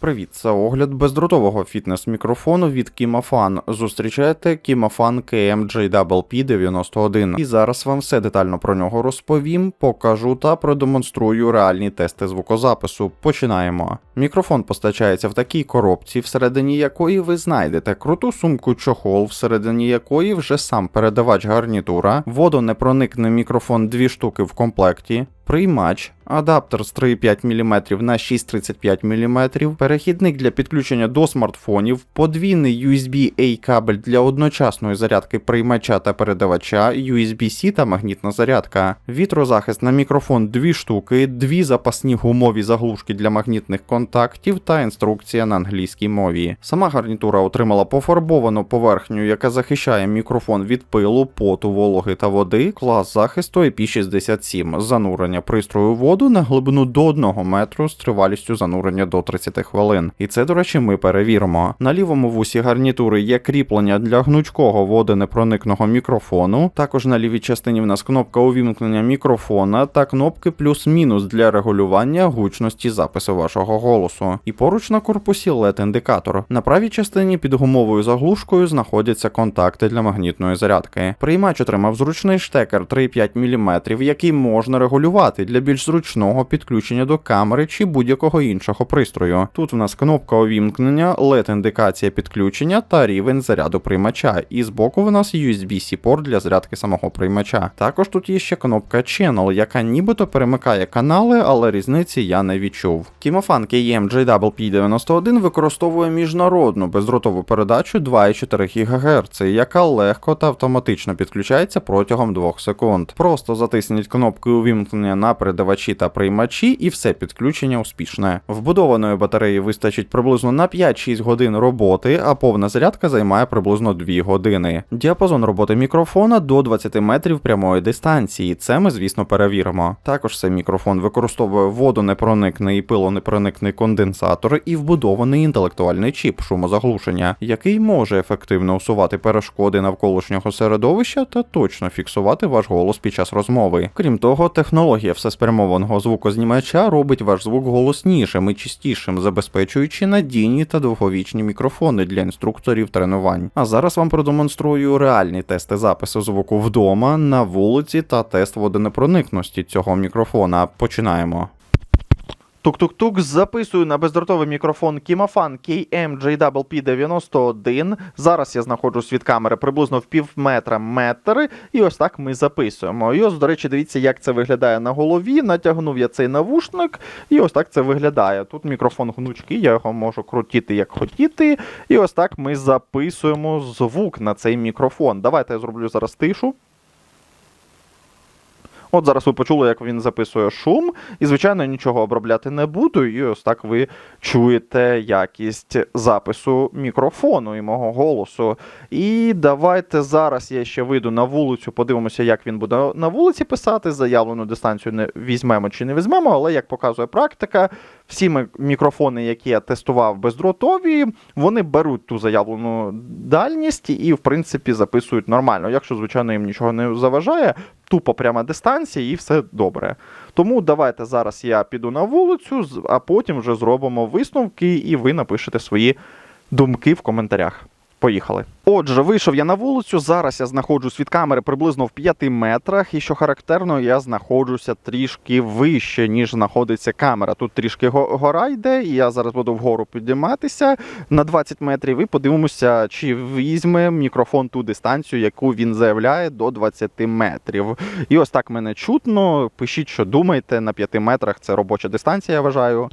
Привіт, це огляд бездротового фітнес-мікрофону від Kimafan. Зустрічаєте Kimafan KMJWP91. І зараз вам все детально про нього розповім, покажу та продемонструю реальні тести звукозапису. Починаємо. Мікрофон постачається в такій коробці, всередині якої ви знайдете круту сумку чохол, всередині якої вже сам передавач гарнітура, водонепроникний мікрофон дві штуки в комплекті. Приймач, адаптер з 3,5 мм на 6,35 мм, перехідник для підключення до смартфонів, подвійний USB-A кабель для одночасної зарядки приймача та передавача, USB-C та магнітна зарядка, вітрозахист на мікрофон 2 штуки, дві запасні гумові заглушки для магнітних контактів та інструкція на англійській мові. Сама гарнітура отримала пофарбовану поверхню, яка захищає мікрофон від пилу, поту, вологи та води, клас захисту IP67, занурення пристрою у воду на глибину до 1 метру з тривалістю занурення до 30 хвилин. І це, до речі, ми перевіримо. На лівому вусі гарнітури є кріплення для гнучкого водонепроникного мікрофону. Також на лівій частині в нас кнопка увімкнення мікрофона та кнопки плюс-мінус для регулювання гучності запису вашого голосу. І поруч на корпусі LED-індикатор. На правій частині під гумовою заглушкою знаходяться контакти для магнітної зарядки. Приймач отримав зручний штекер 3,5 мм, який можна регулювати для більш зручного підключення до камери чи будь-якого іншого пристрою. Тут в нас кнопка увімкнення, LED-індикація підключення та рівень заряду приймача. І збоку в нас USB-C порт для зарядки самого приймача. Також тут є ще кнопка Channel, яка нібито перемикає канали, але різниці я не відчув. Кімофан KM-JWP91 використовує міжнародну бездротову передачу 2,4 ГГц, яка легко та автоматично підключається протягом 2 секунд. Просто затисніть кнопки увімкнення на передавачі та приймачі, і все підключення успішне. Вбудованої батареї вистачить приблизно на 5-6 годин роботи, а повна зарядка займає приблизно 2 години. Діапазон роботи мікрофона до 20 метрів прямої дистанції. Це ми, звісно, перевіримо. Також цей мікрофон використовує водонепроникний і пилонепроникний конденсатор і вбудований інтелектуальний чіп шумозаглушення, який може ефективно усувати перешкоди навколишнього середовища та точно фіксувати ваш голос під час розмови. Крім того, технологія всеспрямованого звукознімача робить ваш звук голоснішим і чистішим, забезпечуючи надійні та довговічні мікрофони для інструкторів тренувань. А зараз вам продемонструю реальні тести запису звуку вдома, на вулиці та тест водонепроникності цього мікрофона. Починаємо. Тук-тук-тук, записую на бездротовий мікрофон Kimofan KM-JWP91. Зараз я знаходжусь від камери приблизно в пів метра метр. І ось так ми записуємо. І ось, до речі, дивіться, як це виглядає на голові. Натягнув я цей навушник, і ось так це виглядає. Тут мікрофон гнучкий, я його можу крутити як хотіти. І ось так ми записуємо звук на цей мікрофон. Давайте я зроблю зараз тишу. От зараз ви почули, як він записує шум, і, звичайно, нічого обробляти не буду. І ось так ви чуєте якість запису мікрофону і мого голосу. І давайте зараз я ще вийду на вулицю, подивимося, як він буде на вулиці писати. Заявлену дистанцію не візьмемо чи не візьмемо, але як показує практика, всі мікрофони, які я тестував бездротові, вони беруть ту заявлену дальність і, в принципі, записують нормально. Якщо, звичайно, їм нічого не заважає, тупо пряма дистанція і все добре. Тому давайте зараз я піду на вулицю, а потім вже зробимо висновки, і ви напишете свої думки в коментарях. Поїхали. Отже, вийшов я на вулицю. Зараз я знаходжусь від камери приблизно в 5 метрах, і що характерно, я знаходжуся трішки вище, ніж знаходиться камера. Тут трішки го- гора йде, і я зараз буду вгору підійматися на 20 метрів і подивимося, чи візьме мікрофон ту дистанцію, яку він заявляє, до 20 метрів. І ось так мене чутно. Пишіть, що думаєте, на 5 метрах це робоча дистанція, я вважаю.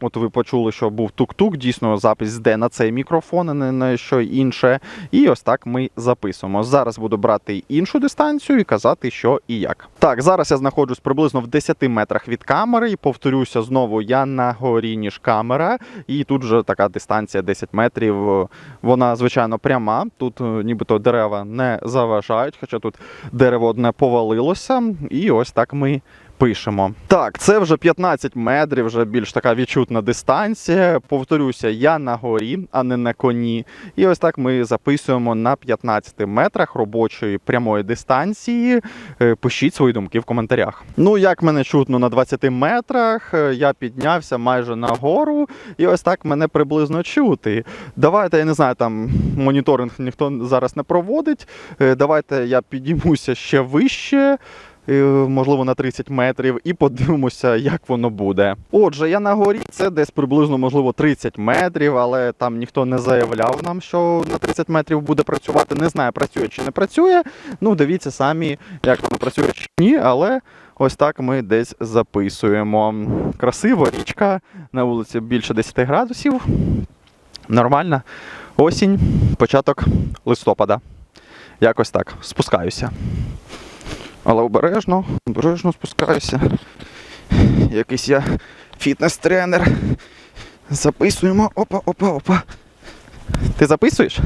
От ви почули, що був тук-тук, дійсно запис йде на цей мікрофон, а не на що інше. І ось так ми записуємо. Зараз буду брати іншу дистанцію і казати, що і як. Так, зараз я знаходжусь приблизно в 10 метрах від камери, і повторюся знову, я на горі, ніж камера, і тут вже така дистанція 10 метрів. Вона, звичайно, пряма. Тут е, нібито дерева не заважають, хоча тут дерево одне повалилося. І ось так ми пишемо. Так, це вже 15 метрів, вже більш така відчутна дистанція. Повторюся, я на горі, а не на коні. І ось так ми записуємо на 15 метрах робочої прямої дистанції. Е, Пишіть свої думки в коментарях. Ну, як мене чутно на 20 метрах, е, я піднявся майже на гору, і ось так мене приблизно чути. Давайте, я не знаю, там моніторинг ніхто зараз не проводить. Е, Давайте я підіймуся ще вище. Е, Можливо, на 30 метрів, і подивимося, як воно буде. Отже, я на горі, це десь приблизно, можливо, 30 метрів, але там ніхто не заявляв нам, що на 30 метрів буде працювати. Не знаю, працює чи не працює. Ну, дивіться самі, як воно працює чи ні, але ось так ми десь записуємо. Красиво, річка, на вулиці більше 10 градусів. Нормально. Осінь, початок листопада. Якось так. Спускаюся. Але обережно, обережно спускаюся. Якийсь я фітнес-тренер. Записуємо. Опа, опа, опа. Ти записуєш?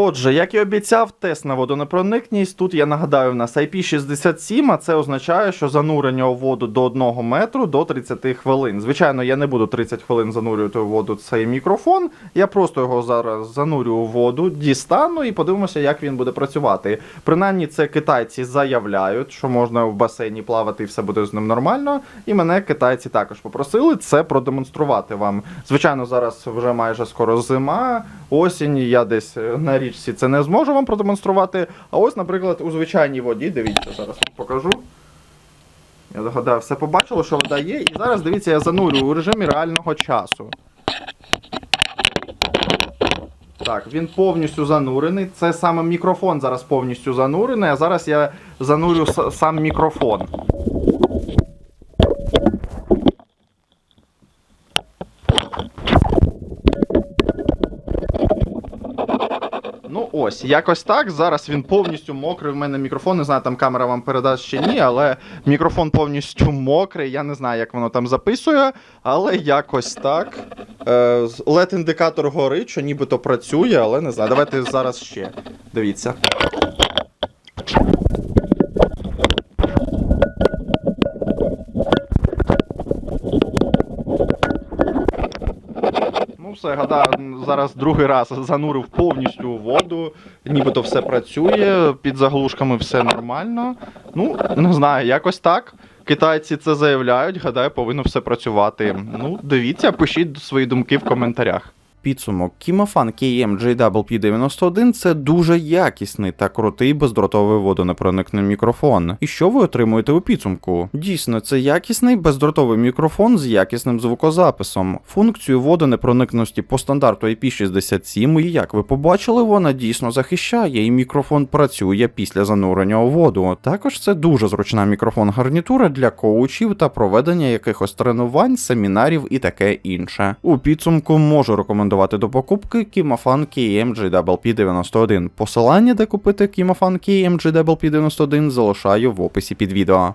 Отже, як і обіцяв, тест на водонепроникність. Тут я нагадаю, в нас IP67, а це означає, що занурення у воду до 1 метру до 30 хвилин. Звичайно, я не буду 30 хвилин занурювати у воду цей мікрофон. Я просто його зараз занурю у воду, дістану і подивимося, як він буде працювати. Принаймні, це китайці заявляють, що можна в басейні плавати і все буде з ним нормально. І мене китайці також попросили це продемонструвати вам. Звичайно, зараз вже майже скоро зима, осінь. Я десь на річці це не зможу вам продемонструвати. А ось, наприклад, у звичайній воді, дивіться, зараз вам покажу. Я догадаю, все побачило, що вода є. І зараз дивіться, я занурю у режимі реального часу. Так, він повністю занурений. Це саме мікрофон зараз повністю занурений, а зараз я занурю сам мікрофон. Ну ось, якось так. Зараз він повністю мокрий. В мене мікрофон. Не знаю, там камера вам передасть чи ні, але мікрофон повністю мокрий. Я не знаю, як воно там записує, але якось так. лед LED-індикатор горить, що нібито працює, але не знаю. Давайте зараз ще. Дивіться. Ну, все, гадаю, зараз другий раз занурив повністю воду, нібито все працює, під заглушками все нормально. Ну, не знаю, якось так. Китайці це заявляють, гадаю, повинно все працювати. Ну, дивіться, пишіть свої думки в коментарях. Підсумок Кімофан KM JWP91 це дуже якісний та крутий бездротовий водонепроникний мікрофон. І що ви отримуєте у підсумку? Дійсно, це якісний бездротовий мікрофон з якісним звукозаписом. Функцію водонепроникності по стандарту IP67, і як ви побачили, вона дійсно захищає, і мікрофон працює після занурення у воду. Також це дуже зручна мікрофон-гарнітура для коучів та проведення якихось тренувань, семінарів і таке інше. У підсумку можу рекомендувати до покупки Kimofan KM GWP91. Посилання, де купити Kimofan KM GWP91, залишаю в описі під відео.